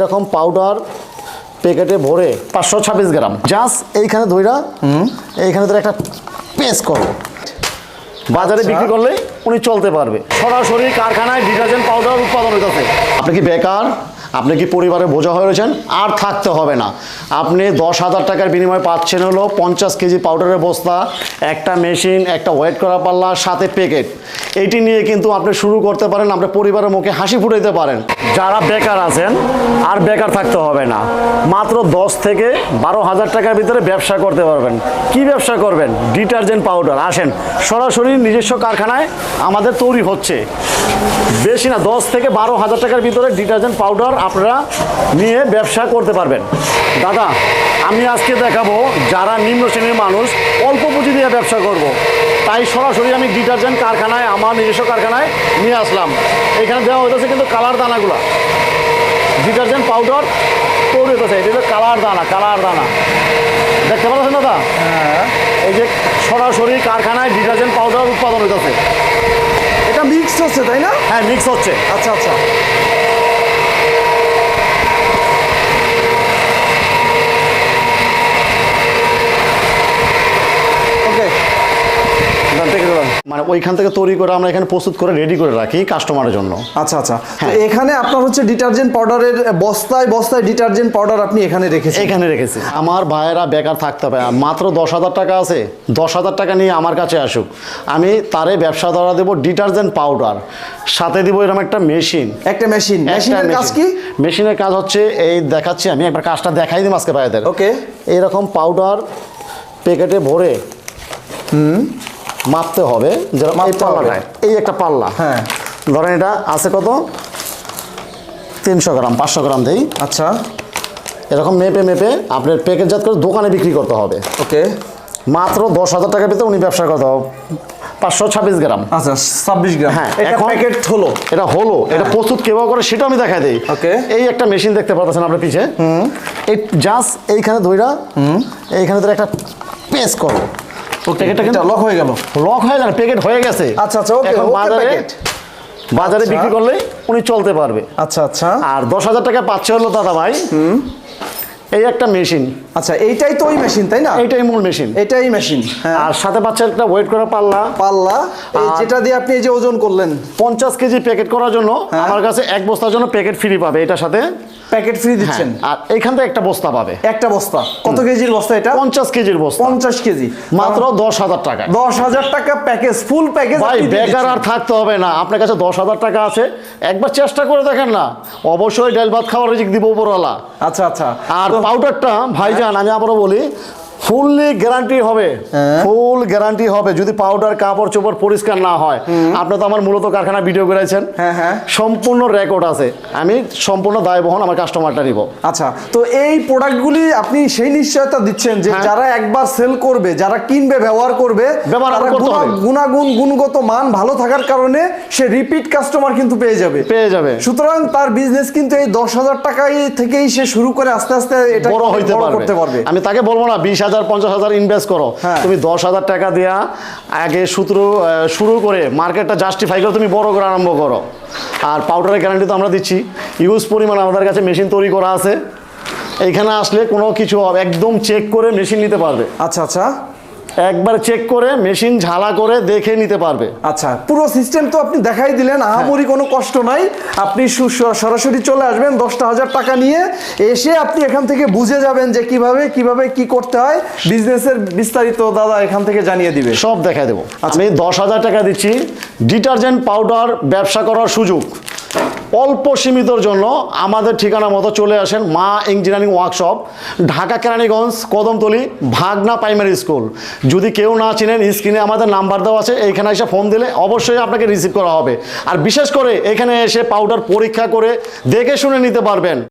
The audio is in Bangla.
এরকম পাউডার প্যাকেটে ভরে পাঁচশো ছাব্বিশ গ্রাম। জাস্ট এইখানে ধইরা এইখানে ধরে একটা পেস্ট করো। বাজারে বিক্রি করলে উনি চলতে পারবে। সরাসরি কারখানায় ডিটারজেন্ট পাউডার উৎপাদন হইতেছে। আপনি কি বেকার? আপনি কি পরিবারে বোঝা হয়ে রয়েছেন? আর থাকতে হবে না। আপনি দশ হাজার টাকার বিনিময়ে পাচ্ছেন হলো পঞ্চাশ কেজি পাউডারের বস্তা, একটা মেশিন, একটা ওয়েট করা পাল্লা, সাথে প্যাকেট। এইটি নিয়ে কিন্তু আপনি শুরু করতে পারেন, আপনার পরিবারের মুখে হাসি ফুটাইতে পারেন। যারা বেকার আছেন, আর বেকার থাকতে হবে না। মাত্র দশ থেকে বারো হাজার টাকার ভিতরে ব্যবসা করতে পারবেন। কি ব্যবসা করবেন? Detergent powder. আসেন, সরাসরি নিজস্ব কারখানায় আমাদের তৈরি হচ্ছে। বেশি না, দশ থেকে বারো হাজার টাকার ভিতরে ডিটারজেন্ট পাউডার আপনারা নিয়ে ব্যবসা করতে পারবেন। দাদা আমি আজকে দেখাবো যারা নিম্ন শ্রেণির মানুষ অল্প পুঁজি দিয়ে ব্যবসা করব। তাই সরাসরি আমি ডিটারজেন্ট কারখানায় আমার নিজস্ব কারখানায় নিয়ে আসলাম। এখানে দেওয়া হইতেছে কিন্তু কালার দানাগুলা। ডিটারজেন্ট পাউডার তৈরি হইতেছে এটা হলো কালার দানা কালার দানা। দেখতে পাচ্ছেন দাদা? এই যে সরাসরি কারখানায় ডিটারজেন্ট পাউডার উৎপাদন হইতেছে। এটা মিক্সড হচ্ছে তাই না? হ্যাঁ মিক্স হচ্ছে। আচ্ছা আচ্ছা ওকে এখান থেকে মানে ওইখান থেকে তৈরি করে আমরা এখানে প্রস্তুত করে রেডি করে রাখি কাস্টমারের জন্য। আচ্ছা আচ্ছা। হ্যাঁ। এখানে আপনার হচ্ছে ডিটারজেন্ট পাউডারের বস্তায় বস্তায় ডিটারজেন্ট পাউডার আপনি এখানে রেখেছেন? এখানে রেখেছি। আমার ভাইয়েরা বেকার থাকতে হবে মাত্র দশ হাজার টাকা আছে। দশ হাজার টাকা নিয়ে আমার কাছে আসুক। আমি তারে ব্যবসা দ্বারা দেবো ডিটারজেন্ট পাউডার সাথে দিব এরকম একটা মেশিন একটা মেশিন মেশিনের কাজ কি? মেশিনের কাজ হচ্ছে এই দেখাচ্ছি আমি। একবার কাজটা দেখাই দিই আজকে ভাইদের। ওকে এইরকম পাউডার প্যাকেটে ভরে মাপতে হবে এই এই একটা পাল্লা। হ্যাঁ। ধরেন এটা আছে কত? তিনশো গ্রাম পাঁচশো গ্রাম দেই। আচ্ছা। এরকম মেপে মেপে আপনার প্যাকেটজাত করে দোকানে বিক্রি করতে হবে। ওকে। মাত্র দশ হাজার টাকা পেতে উনি ব্যবসা করতে হবে। পাঁচশো ছাব্বিশ গ্রাম। আচ্ছা ছাব্বিশ গ্রাম। হ্যাঁ, এটা প্যাকেট হলো। এটা হলো। এটা প্রস্তুত কেভাবে করে সেটা আমি দেখাই দিই। ওকে। এই একটা মেশিন দেখতে পাচ্ছেন আপনার পিছে। এই জাস্ট এইখানে ধইরা এইখানে ধরে একটা পেস্ট করো। প্যাকেটটা কিন্তু লক হয়ে গেল। লক হয়ে গেল প্যাকেট হয়ে গেছে। আচ্ছা আচ্ছা ওকে বাজারে বাজারে আচ্ছা। বিক্রি করলে উনি চলতে পারবে। আচ্ছা আচ্ছা। আর দশ হাজার টাকা পাচ্ছে হলো দাদা ভাই এই একটা মেশিন। আচ্ছা এইটাই তো ওই মেশিন তাই না? এইটাই মূল মেশিন। এটাই মেশিন হ্যাঁ। আর সাথে পাচ্ছে একটা ওয়েট করা পাল্লা। পাল্লা যেটা দিয়ে আপনি এই যে ওজন করলেন। পঞ্চাশ কেজি প্যাকেট করার জন্য হ্যাঁ। আমার কাছে এক বস্তার জন্য প্যাকেট ফ্রি পাবে এটার সাথে। প্যাকেট ফ্রি দিচ্ছেন। আর এইখান থেকে একটা বস্তা পাবে। একটা বস্তা। কত কেজির বস্তা এটা? পঞ্চাশ কেজির বস্তা। পঞ্চাশ কেজি। মাত্র দশ হাজার টাকা দশ হাজার টাকা প্যাকেজ ফুল প্যাকেজ ভাই বেকার আর থাকতে হবে না। আপনার কাছে দশ হাজার টাকা আছে। একবার চেষ্টা করে দেখেন না। অবশ্যই ডাল ভাত খাওয়ার রিজিক দিব উপরওয়ালা। আচ্ছা আচ্ছা। আর পাউডারটা ভাইজান আমি আবারও বলি ফুললি গ্যারান্টি হবে। ফুল গ্যারান্টি হবে। যদি পাউডার কাপড় চোপড় পরিষ্কার না হয়। আপনি তো আমার মূলত কারখানা ভিডিও করেছেন হ্যাঁ, হ্যাঁ। সম্পূর্ণ রেকর্ড আছে। আমি সম্পূর্ণ দায় বহন আমার কাস্টমারটা নিব। আচ্ছা তো এই প্রোডাক্টগুলি আপনি সেই নিশ্চয়তা দিচ্ছেন যে হ্যাঁ। যারা একবার সেল করবে যারা কিনবে ব্যবহার করবে গুণাগুণ গুণগত মান ভালো থাকার কারণে সে রিপিট কাস্টমার কিন্তু পেয়ে যাবে। পেয়ে যাবে। সুতরাং তার বিজনেস কিন্তু এই দশ হাজার টাকাই থেকেই সে শুরু করে আস্তে আস্তে এটা বড় হইতে করতে পারবে। আমি তাকে বলব না বিশ হাজার পঞ্চাশ হাজার ইনভেস্ট করো। হ্যাঁ। তুমি দশ হাজার টাকা দেওয়া আগে সূত্র শুরু করে মার্কেটটা জাস্টিফাই করে তুমি বড় করে আরম্ভ করো। আর পাউডারের গ্যারান্টি তো আমরা দিচ্ছি। ইউজ পরিমাণ আমাদের কাছে মেশিন তৈরি করা আছে। এইখানে আসলে কোনো কিছু হবে একদম চেক করে মেশিন নিতে পারবে। আচ্ছা আচ্ছা। একবার চেক করে মেশিন ঝালা করে দেখে নিতে পারবে। আচ্ছা পুরো সিস্টেম তো আপনি দেখাই দিলেন আহামরি কোনো কষ্ট নাই। আপনি সরাসরি চলে আসবেন দশটা হাজার টাকা নিয়ে এসে আপনি এখান থেকে বুঝে যাবেন যে কীভাবে কীভাবে কি করতে হয়। বিজনেসের বিস্তারিত দাদা এখান থেকে জানিয়ে দিবে। সব দেখাই দেবো। আচ্ছা। আমি দশ হাজার টাকা দিচ্ছি। ডিটারজেন্ট পাউডার ব্যবসা করার সুযোগ। অল্প সীমিতর জন্য আমাদের ঠিকানা মতো চলে আসেন Ma engineering workshop, Dhaka Keraniganj, Kadamtali, Bhagna primary school. যদি কেউ না চিনেন, স্ক্রিনে আমাদের নাম্বার দেওয়া আছে, এইখানে এসে ফোন দিলে অবশ্যই আপনাকে রিসিভ করা হবে। আর বিশেষ করে এখানে এসে পাউডার পরীক্ষা করে দেখে শুনে নিতে পারবেন।